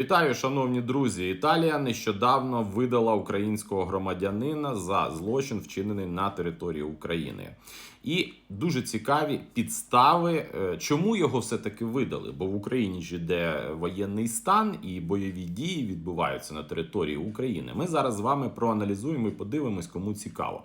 Вітаю, шановні друзі! Італія нещодавно видала українського громадянина за злочин, вчинений на території України. І дуже цікаві підстави, е, чому його все-таки видали. Бо в Україні ж іде воєнний стан і бойові дії відбуваються на території України. Ми зараз з вами проаналізуємо і подивимось, кому цікаво.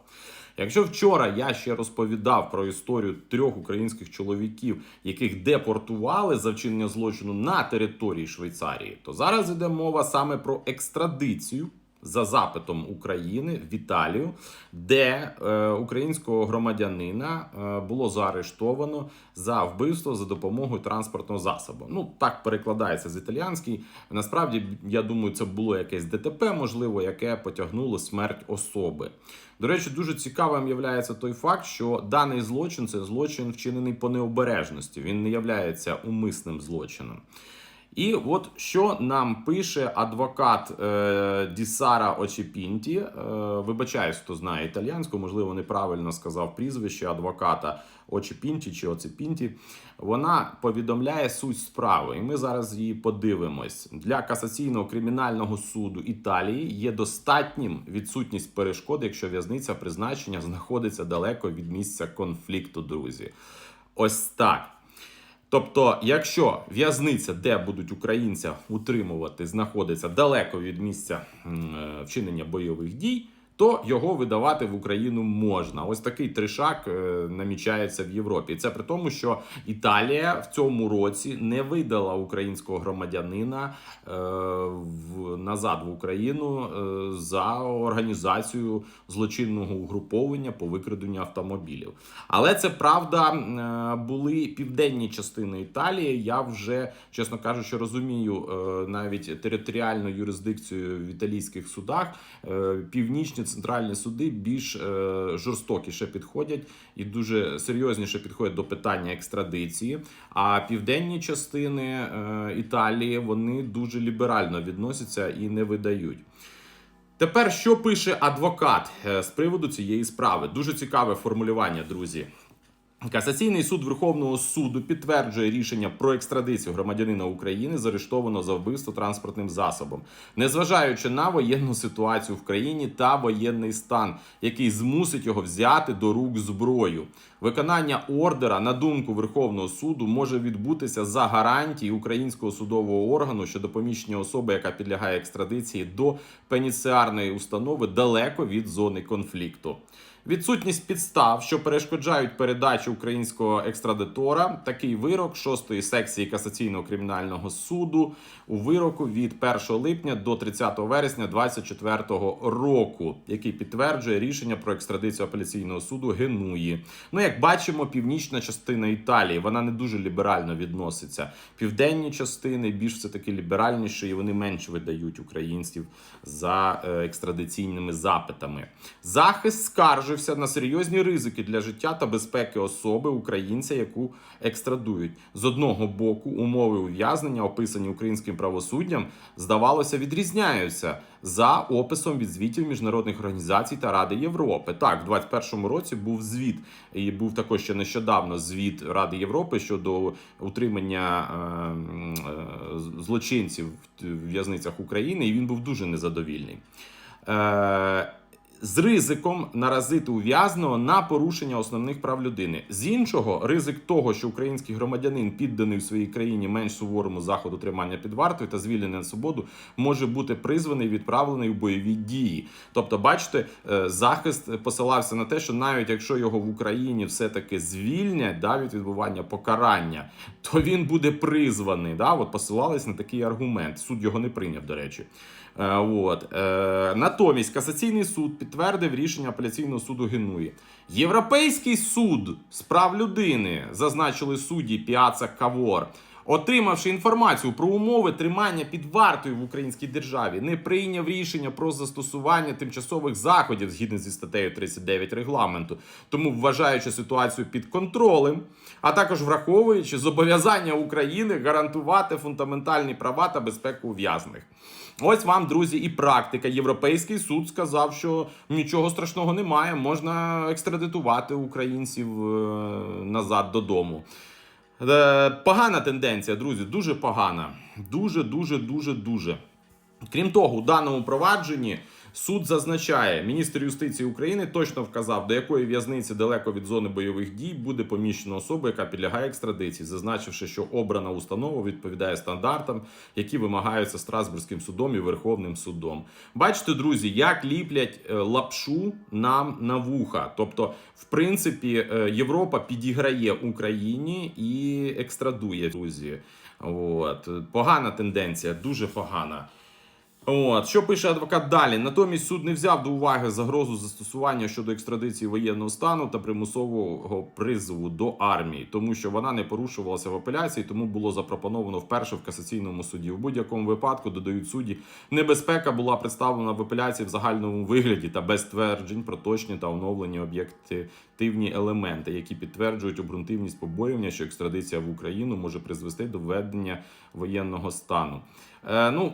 Якщо вчора я ще розповідав про історію трьох українських чоловіків, яких депортували за вчинення злочину на території Швейцарії, то зараз йде мова саме про екстрадицію за запитом України в Італію, де е, українського громадянина е, було заарештовано за вбивство за допомогою транспортного засобу. Ну так перекладається з італіянський. Насправді, я думаю, це було якесь ДТП, можливо, яке потягнуло смерть особи. До речі, дуже цікавим є той факт, що даний злочин це злочин вчинений по необережності. Він не являється умисним злочином. І от що нам пише адвокат е, Дісара Очепінті. Е, вибачаюсь, хто знає італіянську, можливо, неправильно сказав прізвище адвоката Очепінті чи Оцепінті. Вона повідомляє суть справи, і ми зараз її подивимось. Для касаційного кримінального суду Італії є достатнім відсутність перешкод, якщо в'язниця призначення знаходиться далеко від місця конфлікту, друзі. Ось так. Тобто, якщо в'язниця, де будуть українця утримувати, знаходиться далеко від місця е, вчинення бойових дій, то його видавати в Україну можна. Ось такий тришак е, намічається в Європі. Це при тому, що Італія в цьому році не видала українського громадянина е, в, назад в Україну е, за організацію злочинного угруповання по викраденню автомобілів. Але це правда були південні частини Італії. Я вже, чесно кажучи, розумію навіть територіальну юрисдикцію в італійських судах. Північні центральні суди більш е, жорстокіше підходять і дуже серйозніше підходять до питання екстрадиції. А південні частини е, Італії вони дуже ліберально відносяться і не видають. Тепер що пише адвокат е, з приводу цієї справи? Дуже цікаве формулювання, друзі. Касаційний суд Верховного суду підтверджує рішення про екстрадицію громадянина України, заарештованого за вбивство транспортним засобом, незважаючи на воєнну ситуацію в країні та воєнний стан, який змусить його взяти до рук зброю. Виконання ордера, на думку Верховного суду, може відбутися за гарантії українського судового органу щодо поміщення особи, яка підлягає екстрадиції до пеніціарної установи далеко від зони конфлікту. Відсутність підстав, що перешкоджають передачі українського екстрадитора, такий вирок 6 секції касаційного кримінального суду у вироку від 1 липня до 30 вересня 2024 року, який підтверджує рішення про екстрадицію апеляційного суду Генуї. Ну, як бачимо, північна частина Італії вона не дуже ліберально відноситься. Південні частини більш все таки ліберальніші, і вони менше видають українців за е, екстрадиційними запитами. Захист скаржився на серйозні ризики для життя та безпеки особи українця, яку екстрадують. З одного боку, умови ув'язнення, описані українським правосуддям, здавалося, відрізняються за описом від звітів міжнародних організацій та Ради Європи. Так, в 21-му році був звіт, і був також ще нещодавно звіт Ради Європи щодо утримання е, е, злочинців в в'язницях України, і він був дуже незадовільний. Е, з ризиком наразити ув'язного на порушення основних прав людини. З іншого, ризик того, що український громадянин підданий в своїй країні менш суворому заходу тримання під вартою та звільнений на свободу, може бути призваний відправлений у бойові дії. Тобто, бачите, е, захист посилався на те, що навіть якщо його в Україні все-таки звільнять да, від відбування покарання, то він буде призваний. Да? От посилались на такий аргумент. Суд його не прийняв, до речі. Е, От. Е, Натомість касаційний суд підтвердив рішення апеляційного суду Генуї. Європейський суд з прав людини зазначили судді Піаца Кавор. Отримавши інформацію про умови тримання під вартою в українській державі, не прийняв рішення про застосування тимчасових заходів згідно зі статтею 39 регламенту, тому вважаючи ситуацію під контролем, а також враховуючи зобов'язання України гарантувати фундаментальні права та безпеку ув'язних. Ось вам, друзі, і практика. Європейський суд сказав, що нічого страшного немає, можна екстрадитувати українців е, назад додому. Е, Погана тенденція, друзі, дуже погана. Дуже, дуже, дуже, дуже. Крім того, у даному провадженні суд зазначає, міністр юстиції України точно вказав, до якої в'язниці далеко від зони бойових дій буде поміщена особа, яка підлягає екстрадиції, зазначивши, що обрана установа відповідає стандартам, які вимагаються Страсбурзьким судом і Верховним судом. Бачите, друзі, як ліплять е, лапшу нам на вуха. Тобто, в принципі, е, Європа підіграє Україні і екстрадує друзі. От погана тенденція, дуже погана. От що пише адвокат далі? Натомість суд не взяв до уваги загрозу застосування щодо екстрадиції воєнного стану та примусового призову до армії, тому що вона не порушувалася в апеляції, тому було запропоновано вперше в касаційному суді. У будь-якому випадку додають судді. Небезпека була представлена в апеляції в загальному вигляді та без тверджень про точні та оновлені об'єктивні елементи, які підтверджують обґрунтивність побоювання, що екстрадиція в Україну може призвести до введення воєнного стану. Е, ну,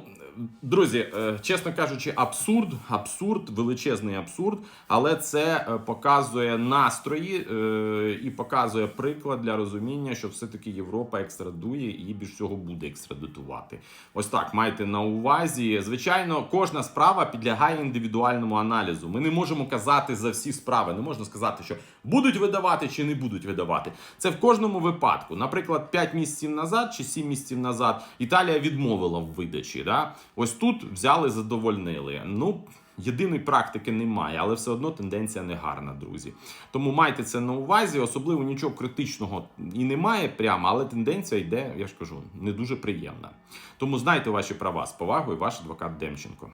друзі, е, чесно кажучи, абсурд, абсурд, величезний абсурд, але це е, показує настрої е, і показує приклад для розуміння, що все-таки Європа екстрадує і більш всього буде екстрадитувати. Ось так майте на увазі. Звичайно, кожна справа підлягає індивідуальному аналізу. Ми не можемо казати за всі справи. Не можна сказати, що будуть видавати чи не будуть видавати. Це в кожному випадку. Наприклад, 5 місяців назад чи 7 місяців назад Італія відмовила в видачі. Да? Ось тут взяли, задовольнили. Ну. Єдиної практики немає, але все одно тенденція не гарна, друзі. Тому майте це на увазі, особливо нічого критичного і немає прямо, але тенденція йде, я ж кажу, не дуже приємна. Тому знайте ваші права з повагою, ваш адвокат Демченко.